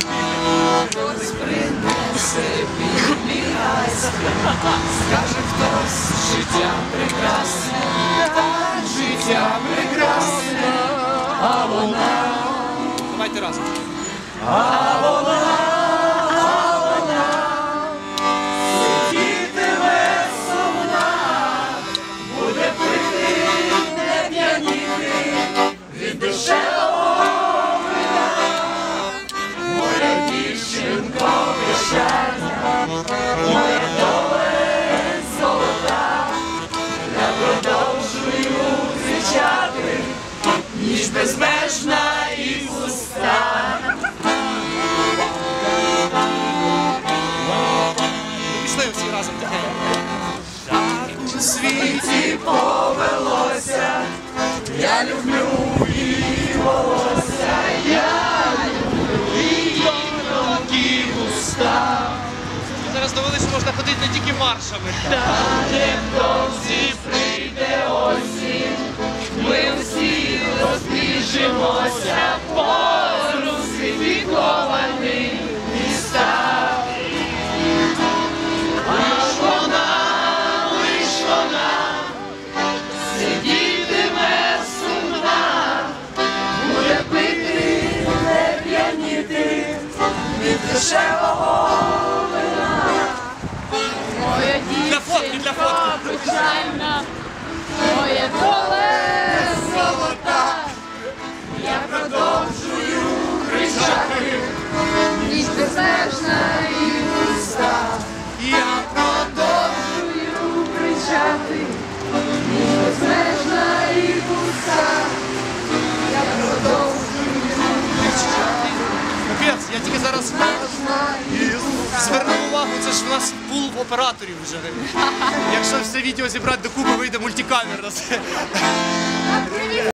Хтось принесе підбігайське, скаже хтось, життя прекрасне, життя прекрасне, а вона. Давайте разом. Сидітиме ніж безмежна і пуста. Пішли всі разом. Так у світі повелося, я люблю довели, що можна ходити не тільки маршами. Та невдовзі прийде осінь, ми всі розбіжимося по розквітованих містах. Лиш вона, лиш вона, сидітиме сумна, буде не п'яніти від дешевого. Моя Для фотки, для фотки. печальна, моє поле золота, я продовжую кричати, ніж безмежна і пуста. Я продовжую кричати, ніж безмежна і пуста. Я продовжую кричати, Капець, я тільки зараз звернув увагу, це ж в нас пул операторів вже. Якщо все відео зібрати докупи, вийде мультикамера.